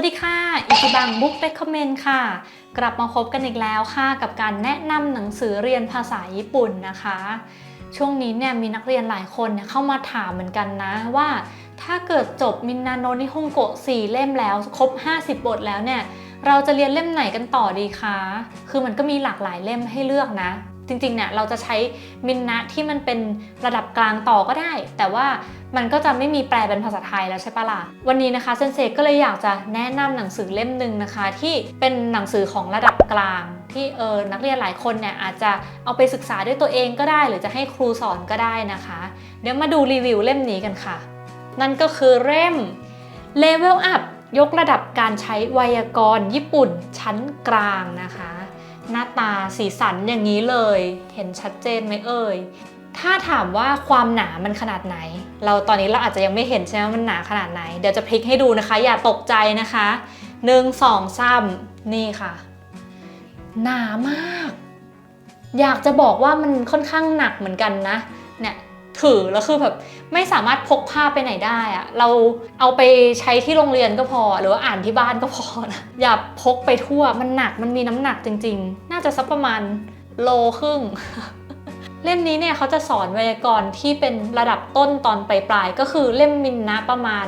วัสดีค่ะ อิจิบังบุ๊กเ e คคอมเมนค่ะ กลับมาพบกันอีกแล้วค่ะ กับการแนะนำหนังสือเรียนภาษาญี่ปุ่นนะคะ ช่วงนี้เนี่ยมีนักเรียนหลายคนเนี่ยเข้ามาถามเหมือนกันนะว่า ถ้าเกิดจบมินนาโนนิฮงโกะ4เล่มแล้ว ครบ 50 บทแล้วเนี่ย เราจะเรียนเล่มไหนกันต่อดีคะ คือมันก็มีหลากหลายเล่มให้เลือกนะ จริงๆเนี่ยเราจะใช้มินนะที่มันเป็นระดับกลางต่อก็ได้ แต่ว่า มันก็จะไม่มีแปลเป็นภาษาไทยแล้วใช่ปะล่ะ วันนี้นะคะเซนเซก็เลยอยากจะแนะนำหนังสือเล่มหนึ่งนะคะ ที่เป็นหนังสือของระดับกลาง ที่เออนักเรียนหลายคนเนี่ยอาจจะเอาไปศึกษาด้วยตัวเองก็ได้ หรือจะให้ครูสอนก็ได้นะคะ เดี๋ยวมาดูรีวิวเล่มนี้กันค่ะ นั่นก็คือเล่ม Level Up ยกระดับการใช้ไวยากรณ์ญี่ปุ่นชั้นกลางนะคะ หน้าตาสีสันอย่างนี้เลย เห็นชัดเจนไหมเอ่ย ถ้าถามว่าความหนามันขนาดไหน เราตอนนี้เราอาจจะยังไม่เห็นใช่ไหมมันหนาขนาดไหน เดี๋ยวจะพลิกให้ดูนะคะ อย่าตกใจนะคะหนึ่งสองสามนี่ค่ะ หนามาก อยากจะบอกว่ามันค่อนข้างหนักเหมือนกันนะ เนี่ยถือแล้วคือแบบไม่สามารถพกพาไปไหนได้อะเราเอาไปใช้ที่โรงเรียนก็พอ หรือว่าอ่านที่บ้านก็พอนะอย่าพกไปทั่วมันหนักมันมีน้ำหนักจริง ๆ น่าจะสักประมาณโลครึ่ง เล่มนี้เนี่ยเขาจะสอนไวยากรณ์ที่เป็นระดับต้นตอนปลายๆก็คือเล่มมินนะประมาณ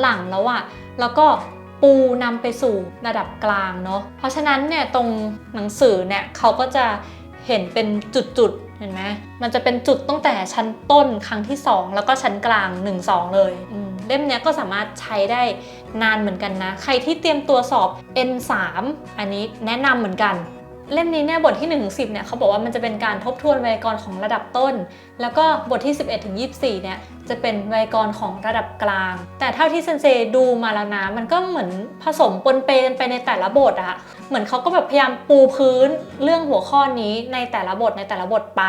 หลังๆแล้วอะแล้วก็ปูนำไปสู่ระดับกลางเนาะเพราะฉะนั้นเนี่ยตรงหนังสือเนี่ยเขาก็จะเห็นเป็นจุดๆเห็นไหมมันจะเป็นจุดตั้งแต่ชั้นต้นครั้งที่ 2 แล้วก็ชั้นกลาง 1 2 เลยอืมเล่มเนี้ยก็สามารถใช้ได้นานเหมือนกันนะ ใครที่เตรียมตัวสอบ N3 อันนี้แนะนำเหมือนกัน เล่มนี้เนี่ยบทที่1ถึงสิเนี่ยเขาบอกว่ามันจะเป็นการทบทวนไวยากรณ์ของระดับต้น แล้วก็บทที่ 11ถึงยีเนี่ยจะเป็นไวยากรณ์ของระดับกลาง แต่เท่าที่เซนเซดูมาแล้วนะมันก็เหมือนผสมปนเปกันไปในแต่ละบทอะเหมือนเขาก็แบบพยายามปูพื้นเรื่องหัวข้อนี้ในแต่ละบทในแต่ละบทไป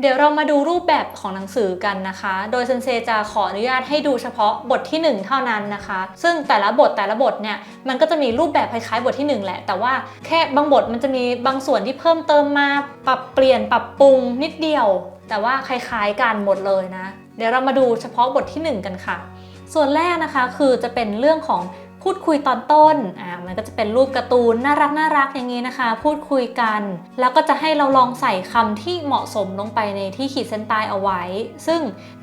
เดี๋ยวเรามาดูรูปแบบของหนังสือกันนะคะ โดยเซนเซจะขออนุญาตให้ดูเฉพาะบทที่ 1 เท่านั้นนะคะ ซึ่งแต่ละบทแต่ละบทเนี่ยมันก็จะมีรูปแบบคล้ายๆบทที่ 1 แหละ แต่ว่าแค่บางบทมันจะมีบางส่วนที่เพิ่มเติมมาปรับเปลี่ยนปรับปรุงนิดเดียว แต่ว่าคล้ายๆกันหมดเลยนะ เดี๋ยวเรามาดูเฉพาะบทที่ 1 กันค่ะ ส่วนแรกนะคะคือจะเป็นเรื่องของ พูดคุยตอนต้นอ่ามันก็จะเป็นรูปการ์ตูนน่ารักน่ารักอย่างนี้นะคะ พูดคุยกัน แล้วก็จะให้เราลองใส่คำที่เหมาะสมลงไปในที่ขีดเส้นใต้เอาไว้ ซึ่ง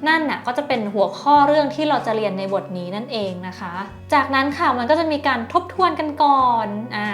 นั่นน่ะก็จะเป็นหัวข้อเรื่องที่เราจะเรียนในบทนี้นั่นเองนะคะ จากนั้นค่ะมันก็จะมีการทบทวนกันก่อนอ่า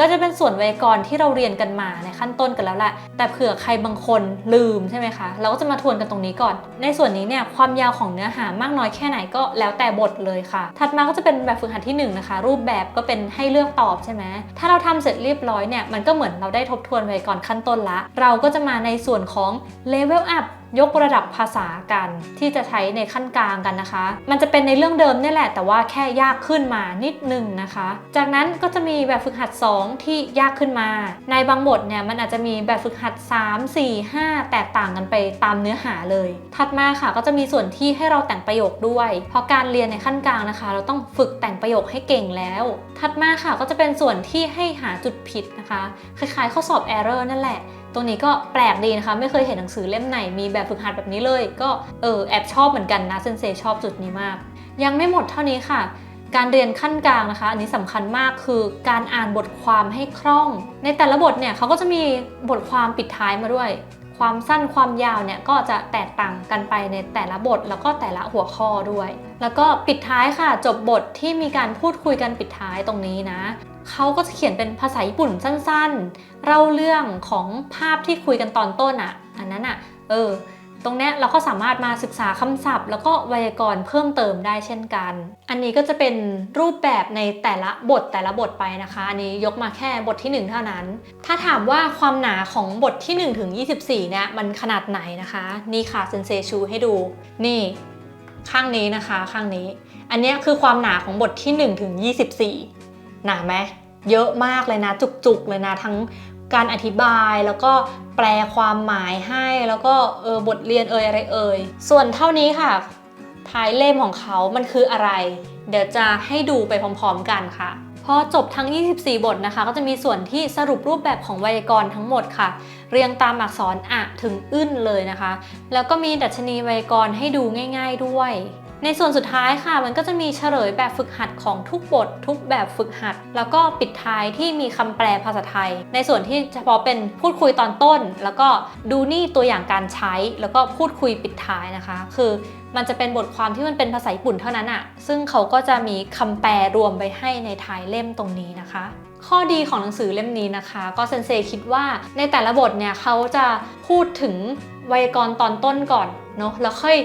ก็จะเป็นส่วนไวยากรณ์ที่เราเรียนกันมาในขั้นต้นกันแล้วแหละ แต่เผื่อใครบางคนลืมใช่ไหมคะ เราก็จะมาทวนกันตรงนี้ก่อน ในส่วนนี้เนี่ยความยาวของเนื้อหามากน้อยแค่ไหนก็แล้วแต่บทเลยค่ะ ถัดมาก็จะเป็นแบบฝึกหัดที่ 1นงนะคะ รูปแบบก็เป็นให้เลือกตอบใช่ไหมถ้าเราทำเสร็จเรียบร้อยเนี่ยมันก็เหมือนเราได้ทบทวนไว้ก่อนขั้นต้นละ เราก็จะมาในส่วนของ level up ยกระดับภาษากันที่จะใช้ในขั้นกลางกันนะคะ มันจะเป็นในเรื่องเดิมนี่แหละ แต่ว่าแค่ยากขึ้นมานิดนึงนะคะ จากนั้นก็จะมีแบบฝึกหัด 2 ที่ยากขึ้นมา ในบางบทเนี่ยมันอาจจะมีแบบฝึกหัด 3 4 5 แตกต่างกันไปตามเนื้อหาเลย ถัดมาค่ะก็จะมีส่วนที่ให้เราแต่งประโยคด้วย เพราะการเรียนในขั้นกลางนะคะ เราต้องฝึกแต่งประโยคให้เก่งแล้ว ถัดมาค่ะก็จะเป็นส่วนที่ให้หาจุดผิดนะคะ คล้ายๆข้อสอบ error นั่นแหละ ตรงนี้ก็แปลกดีนะคะ ไม่เคยเห็นหนังสือเล่มไหนมีแบบฝึกหัดแบบนี้เลย ก็เออแอบชอบเหมือนกันนะเซนเซชอบจุดนี้มาก ยังไม่หมดเท่านี้ค่ะการเรียนขั้นกลางนะคะ อันนี้สำคัญมากคือการอ่านบทความให้คล่อง ในแต่ละบทเนี่ยเขาก็จะมีบทความปิดท้ายมาด้วย ความสั้นความยาวเนี่ยก็จะแตกต่างกันไปในแต่ละบท แล้วก็แต่ละหัวข้อด้วย แล้วก็ปิดท้ายค่ะจบบทที่มีการพูดคุยกันปิดท้ายตรงนี้นะเขาก็จะเขียนเป็นภาษาญี่ปุ่นสั้นๆ เล่าเรื่องของภาพที่คุยกันตอนต้นอะ่ะ อันนั้นอะ่ะ เออ ตรงนี้เราก็สามารถมาศึกษาคำศัพท์ แล้วก็ไวยากรณ์เพิ่มเติมได้เช่นกัน อันนี้ก็จะเป็นรูปแบบในแต่ละบทแต่ละบทไปนะคะ อันนี้ยกมาแค่บทที่ 1 เท่านั้น ถ้าถามว่าความหนาของบทที่1ถึง24เนี่ยมันขนาดไหนนะคะ นี่ค่ะเซนเซชูให้ดู นี่ ข้างนี้นะคะข้างนี้ อันนี้คือความหนาของบทที่1ถึง24 หนาไหมเยอะมากเลยนะจุกๆเลยนะทั้ง การอธิบายแล้วก็แปลความหมายให้แล้วก็เออบทเรียนเอ่ยอะไรเอ่ยส่วนเท่านี้ค่ะ ท้ายเล่มของเขามันคืออะไร เดี๋ยวจะให้ดูไปพร้อมๆกันค่ะพอจบทั้ง 24 บทนะคะ ก็จะมีส่วนที่สรุปรูปแบบของไวยากรณ์ทั้งหมดค่ะ เรียงตามอักษรอะถึงอึ้นเลยนะคะ แล้วก็มีดัชนีไวยากรณ์ให้ดูง่าย ๆด้วย ในส่วนสุดท้ายค่ะ มันก็จะมีเฉลยแบบฝึกหัดของทุกบท ทุกแบบฝึกหัด แล้วก็ปิดท้ายที่มีคำแปลภาษาไทย ในส่วนที่เฉพาะเป็นพูดคุยตอนต้น แล้วก็ดูนี่ตัวอย่างการใช้ แล้วก็พูดคุยปิดท้ายนะคะ คือมันจะเป็นบทความที่มันเป็นภาษาญี่ปุ่นเท่านั้นอะซึ่งเขาก็จะมีคำแปลรวมไปให้ในท้ายเล่มตรงนี้นะคะข้อดีของหนังสือเล่มนี้นะคะ ก็เซนเซคิดว่าในแต่ละบทเนี่ยเขาจะพูดถึงไวยากรณ์ตอนต้นก่อนเนาะแล้วค่อย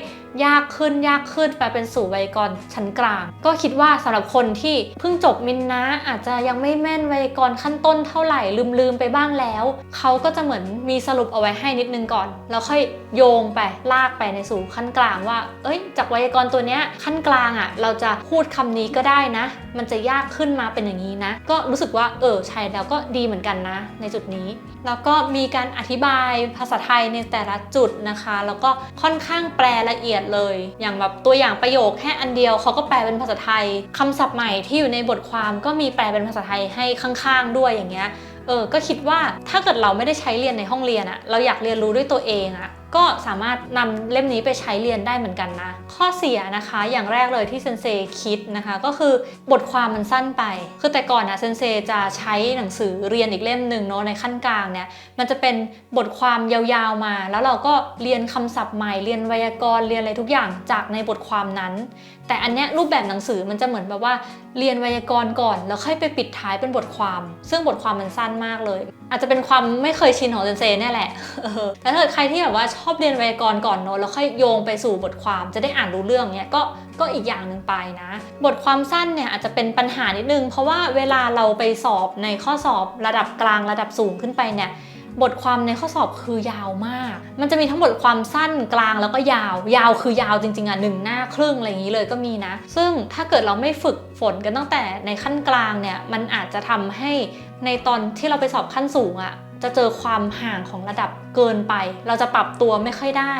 ยากขึ้นยากขึ้นไปเป็นสู่ไวยากรณ์ชั้นกลาง ก็คิดว่าสำหรับคนที่เพิ่งจบมินนะอาจจะยังไม่แม่นไวยากรณ์ขั้นต้นเท่าไหร่ลืมๆไปบ้างแล้ว เขาก็จะเหมือนมีสรุปเอาไว้ให้นิดนึงก่อน แล้วค่อยโยงไปลากไปในสู่ขั้นกลางว่า เอ้ย จากไวยากรณ์ตัวเนี้ยขั้นกลางอะ่ะ เราจะพูดคำนี้ก็ได้นะ มันจะยากขึ้นมาเป็นอย่างนี้นะ ก็รู้สึกว่าเออใช่แล้วก็ดีเหมือนกันนะ ในจุดนี้ แล้วก็มีการอธิบายภาษาไทยในแต่ละจุดนะคะ แล้วก็ค่อนข้างแปลละเอียดเลย อย่างแบบตัวอย่างประโยคแค่อันเดียวเขาก็แปลเป็นภาษาไทยคำศัพท์ใหม่ที่อยู่ในบทความก็มีแปลเป็นภาษาไทยให้ข้างๆ ด้วยอย่างเงี้ยเออก็คิดว่าถ้าเกิดเราไม่ได้ใช้เรียนในห้องเรียนอะเราอยากเรียนรู้ด้วยตัวเองอะ ก็สามารถนำเล่มนี้ไปใช้เรียนได้เหมือนกันนะ ข้อเสียนะคะอย่างแรกเลยที่เซนเซคิดนะคะก็คือบทความมันสั้นไป คือแต่ก่อนนะเซนเซจะใช้หนังสือเรียนอีกเล่มหนึ่งเนาะในขั้นกลางเนี่ยมันจะเป็นบทความยาวๆมา แล้วเราก็เรียนคำศัพท์ใหม่เรียนไวยากรณ์เรียนอะไรทุกอย่างจากในบทความนั้น แต่อันเนี้ยรูปแบบหนังสือมันจะเหมือนแบบว่า เรียนไวยากรณ์ก่อน แล้วค่อยไปปิดท้ายเป็นบทความ ซึ่งบทความมันสั้นมากเลย อาจจะเป็นความไม่เคยชินของเซนเซเนี่ยแหละแต่ถ้าเกิดใครที่แบบว่าชอบเรียนไวยากรณ์ก่อนเนอะแล้วค่อยโยงไปสู่บทความจะได้อ่านรู้เรื่องเนี้ยก็ก็อีกอย่างหนึ่งไปนะ บทความสั้นเนี่ยอาจจะเป็นปัญหานิดนึง เพราะว่าเวลาเราไปสอบในข้อสอบระดับกลางระดับสูงขึ้นไปเนี่ย บทความในข้อสอบคือยาวมาก มันจะมีทั้งบทความสั้นกลางแล้วก็ยาว ยาวคือยาวจริงๆอะหนึ่งหน้าครึ่งอะไรอย่างนี้เลยก็มีนะ ซึ่งถ้าเกิดเราไม่ฝึกฝนกันตั้งแต่ในขั้นกลางเนี่ย มันอาจจะทำให้ในตอนที่เราไปสอบขั้นสูงอะ จะเจอความห่างของระดับเกินไป เราจะปรับตัวไม่ค่อยได้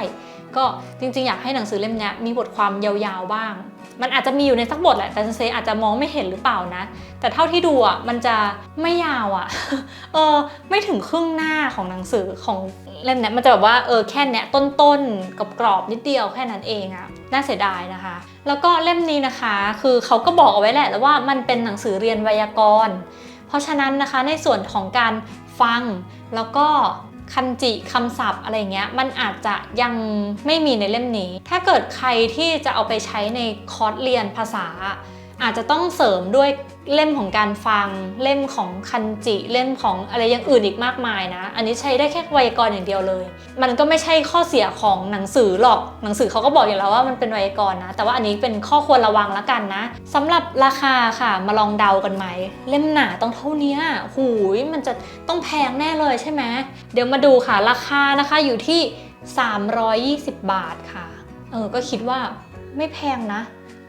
ก็จริงๆ อยากให้หนังสือเล่มนี้มีบทความยาวๆบ้าง มันอาจจะมีอยู่ในสักบทแหละแต่เซนเซอาจจะมองไม่เห็นหรือเปล่านะ แต่เท่าที่ดูอะมันจะไม่ยาวอะเออไม่ถึงครึ่งหน้าของหนังสือของเล่มนี้มันจะแบบว่าเออแค่เนี้ยต้นๆกับกรอบนิดเดียวแค่นั้นเองอะน่าเสียดายนะคะ แล้วก็เล่มนี้นะคะ คือเขาก็บอกเอาไว้แหละแล้ว่ามันเป็นหนังสือเรียนไวยากรณ์ เพราะฉะนั้นนะคะในส่วนของการฟังแล้วก็ คันจิคำศัพท์อะไรเงี้ยมันอาจจะยังไม่มีในเล่มนี้ ถ้าเกิดใครที่จะเอาไปใช้ในคอร์สเรียนภาษา อาจจะต้องเสริมด้วยเล่มของการฟัง เล่มของคันจิ เล่มของอะไรอย่างอื่นอีกมากมายนะ อันนี้ใช้ได้แค่ไวยากรณ์อย่างเดียวเลย มันก็ไม่ใช่ข้อเสียของหนังสือหรอก หนังสือเขาก็บอกอยู่แล้วว่ามันเป็นไวยากรณ์นะ แต่ว่าอันนี้เป็นข้อควรระวังแล้วกันนะสำหรับราคาค่ะมาลองเดากันไหม เล่มหนาต้องเท่านี้หูยมันจะต้องแพงแน่เลยใช่ไหมเดี๋ยวมาดูค่ะราคานะคะอยู่ที่ 320 บาทค่ะ เออก็คิดว่าไม่แพงนะ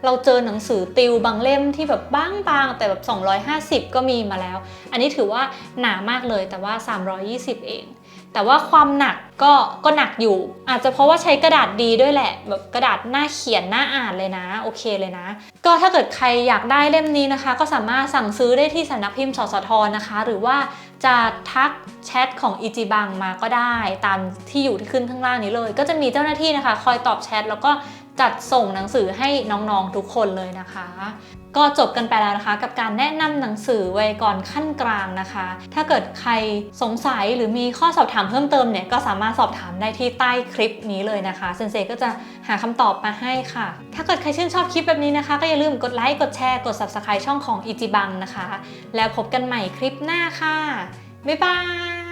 เราเจอหนังสือติวบางเล่มที่แบบบางๆแต่แบบ 250 ก็มีมาแล้ว อันนี้ถือว่าหนามากเลยแต่ว่า 320 เอง แต่ว่าความหนักก็ก็หนักอยู่ อาจจะเพราะว่าใช้กระดาษดีด้วยแหละ แบบกระดาษหน้าเขียนหน้าอ่านเลยนะโอเคเลยนะ ก็ถ้าเกิดใครอยากได้เล่มนี้นะคะ ก็สามารถสั่งซื้อได้ที่สำนักพิมพ์สสทนะคะ หรือว่าจะทักแชทของอีจีบังมาก็ได้ ตามที่อยู่ที่ขึ้นข้างล่างนี้เลย ก็จะมีเจ้าหน้าที่นะคะ คอยตอบแชทแล้วก็ จัดส่งหนังสือให้น้องๆทุกคนเลยนะคะ ก็จบกันไปแล้วนะคะ กับการแนะนำหนังสือไวยากรณ์ขั้นกลางนะคะ ถ้าเกิดใครสงสัยหรือมีข้อสอบถามเพิ่มเติมเนี่ยก็สามารถสอบถามได้ที่ใต้คลิปนี้เลยนะคะเซนเซก็จะหาคำตอบมาให้ค่ะ ถ้าเกิดใครชื่นชอบคลิปแบบนี้นะคะ ก็อย่าลืมกดไลค์กดแชร์กด subscribe ช่องของอีจิบังนะคะ แล้วพบกันใหม่คลิปหน้าค่ะบ๊ายบาย